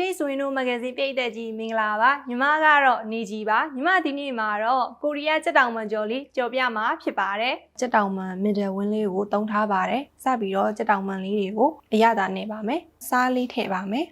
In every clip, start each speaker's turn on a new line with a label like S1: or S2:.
S1: တိတ်ဆွေးတို့မဂ္ဂဇင်းပြည့်တဲ့ကြီးမင်္ဂလာပါညီမကတော့နေကြီးပါညီမဒီနေ့မှာတော့ကိုရီးယားစက်တောင်မှန်ကျော်လေးကြော်ပြမှာဖြစ်ပါတယ်စက်တောင်မှန်မစ်ဒယ်ဝင်းလေးကိုတုံးထားပါတယ်စပြီးတော့စက်တောင်မှန်လေးတွေကိုအရသာနေပါမယ်စားလေးထည့်ပါမယ်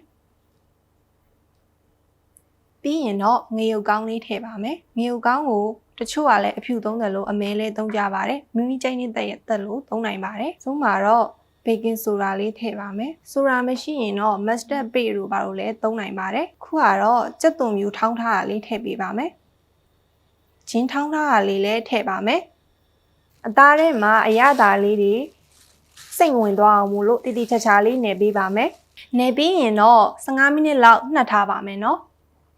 S1: ပြီးရင်တော့ငရုတ်ကောင်းလေးထည့်ပါမယ်ငရုတ်ကောင်းကိုတချို့ကလည်းအဖြူသုံးတယ်လို့အမဲလေးသုံးကြပါတယ်မိမိကြိုက်နေတဲ့ရက်သက်လို့သုံးနိုင်ပါတယ်သုံးမှာတော့ ဘေကင်းဆိုဒါလေးထည့်ပါမယ်ဆိုဒါမရှိရင်တော့ mustard paste တို့ဘာလို့လဲသုံးနိုင်ပါတယ်ခုကတော့ကြက်သွန်မျိုးထောင်းထားတာလေးထည့်ပေးပါမယ်ဂျင်းထောင်းထားတာလေးလည်းထည့်ပါမယ်အသားထဲမှာအရသာလေးတွေစိတ်ဝင်သွားအောင်မို့လို့တိတိကျကျလေးနယ်ပေးပါမယ်နယ်ပြီးရင်တော့15မိနစ်လောက်နှက်ထားပါမယ်နော်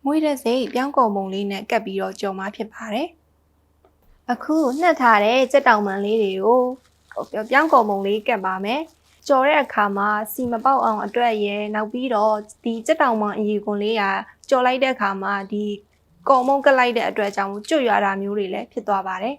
S1: မွေးတဲ့စိတ်ပြောင်းကုန်ပုံလေးနဲ့ကပ်ပြီးတော့ကြော်မှဖြစ်ပါတယ်အခုနှက်ထားတဲ့ကြက်တောင်မှန်လေးတွေကိုဟိုပြောပြောင်းကုန်ပုံလေးကတ်ပါမယ် ကြော်တဲ့အခါမှာစီမပေါက်အောင်အတွက်ရယ်နောက်ပြီးတော့ဒီကြက်တောင်မှအရီကွန်လေးကကြော်လိုက်တဲ့အခါမှာဒီကုံမုံကတ်လိုက်တဲ့အတွက်ကြောင့်ကျွတ်ရွာတာမျိုးတွေလည်းဖြစ်သွားပါတယ်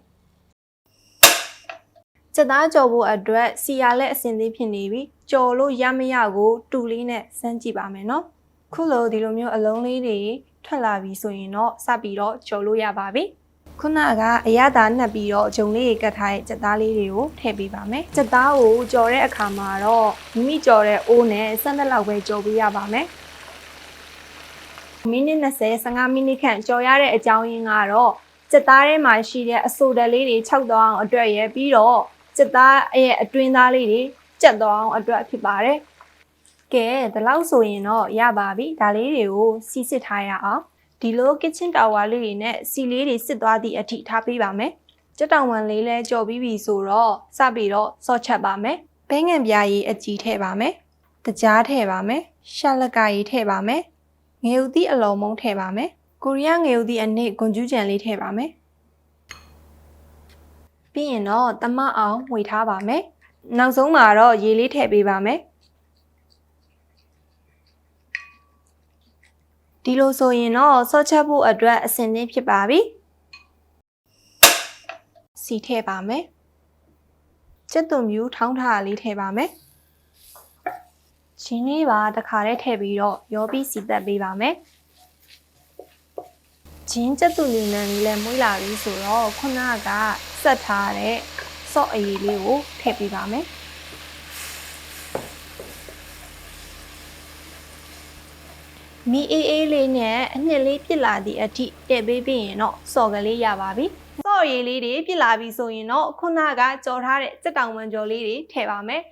S1: စက်သားကြော်ဖို့အတွက်စီရလည်းအစင်သေးဖြစ်နေပြီကြော်လို့ရမရကိုတူလေးနဲ့စမ်းကြည့်ပါမယ်နော်ခုလိုဒီလိုမျိုးအလုံးလေးတွေထွက်လာပြီဆိုရင်တော့စပြီးတော့ကြော်လို့ရပါပြီ ခုနကအရသာနှက်ပြီးတော့ဂျုံလေးတွေကတ်ထားတဲ့စက်သားလေးတွေကိုထည့်ပေးပါမယ်စက်သားကိုကြော်တဲ့အခါမှာတော့မိမိကြော်တဲ့အိုးနဲ့စက်သက်လောက်ပဲကြော်ပေးရပါမယ်မိနစ်20 15မိနစ်ခန့်ကြော်ရတဲ့အကြောင်းရင်းကတော့စက်သားထဲမှာရှိတဲ့အဆိုဓာတ်လေးတွေခြောက်သွားအောင်အတွက်ရယ်ပြီးတော့စက်သားရဲ့အတွင်းသားလေးတွေကျက်သွားအောင်အတွက်ဖြစ်ပါတယ်ကဲဒီလောက်ဆိုရင်တော့ရပါပြီဒါလေးတွေကိုစီစစ်ထားရအောင် ဒီလို kitchen tower လေးတွေနဲ့စီလေးတွေစစ်သွားသည့်အထိထားပေးပါမယ်ကြက်တောင်ဝံလေးလဲကြော်ပြီးပြီဆိုတော့စပြီးတော့ဆော့ချက်ပါမယ်ဘဲငံပြားရည်အကြည်ထည့်ပါမယ်တကြားထည့်ပါမယ်ရှာလကာရည်ထည့်ပါမယ်ငရုတ်သီးအလုံးမုံထည့်ပါမယ်ကိုရီးယားငရုတ်သီးအနစ်ဂွန်ကျူးကြံလေးထည့်ပါမယ်ပြီးရင်တော့တမအောင်ဝေထားပါမယ်နောက်ဆုံးမှာတော့ရေလေးထည့်ပေးပါမယ် ဒီလိုဆိုရင်တော့ဆော့ချက်ဖို့အတွက်အဆင်သင့်ဖြစ်ပါပြီစီထည့်ပါမယ်ကျက်သွန်မြူထောင်းထားတာလေးထည့်ပါမယ်ချင်းလေးပါတခါတည်းထည့်ပြီးတော့ရောပြီးစီသက်ပေးပါမယ်ဂျင်းကျက်သွန်လူနံလေးလည်းမွေးလာပြီဆိုတော့ခုနကဆက်ထားတဲ့ဆော့အရည်လေးကိုထည့်ပေးပါမယ် မီအေးအေးလေးနဲ့အနှစ်လေးပြစ်လာသည့်အထိတဲ့ပေးပြီးရင်တော့စော်ကလေးရပါပြီစော့ရည်လေးတွေပြစ်လာပြီဆိုရင်တော့ခုနကကြော်ထားတဲ့စက်တောင်မန်ကြော်လေးတွေထည့်ပါမယ်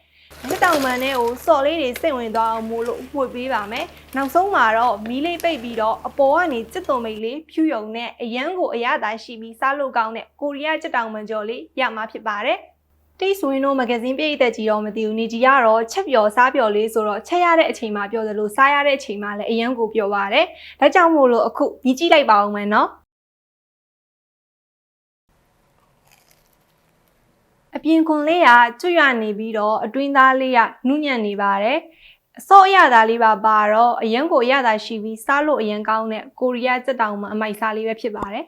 S1: စက်တောင်မန်နဲ့ကိုစော်လေးတွေစိတ်ဝင်သွားအောင်မို့လို့မှုတ်ပေးပါမယ်နောက်ဆုံးမှာတော့မီးလေးပိတ်ပြီးတော့အပေါ်ကနေစက်သွန်မိတ်လေးဖြူယုံနဲ့အရန်ကိုအရသာရှိပြီးစားလို့ကောင်းတဲ့ကိုရီးယားစက်တောင်မန်ကြော်လေးရမှာဖြစ်ပါတယ် တိတ်ဆွေးတို့မဂဇင်းပြည့်တဲ့ကြီးတော့မသိဘူးနေကြီးကတော့ချက်ပျော်စားပျော်လေးဆိုတော့ချက်ရတဲ့အချိန်မှာပြောသလိုစားရတဲ့အချိန်မှာလည်းအရန်ကိုပျော်ပါတယ်ဒါကြောင့်မို့လို့အခုညီကြည့်လိုက်ပါအောင်မယ်နော်အပြင်ခွန်လေးကကျွတ်ရနေပြီးတော့အတွင်းသားလေးကနုညံ့နေပါတယ်အစော့အရသာလေးပါပါတော့အရန်ကိုအရသာရှိပြီးစားလို့အရန်ကောင်းတဲ့ကိုရီးယားစက်တောင်မှအမိုက်စားလေးပဲဖြစ်ပါတယ်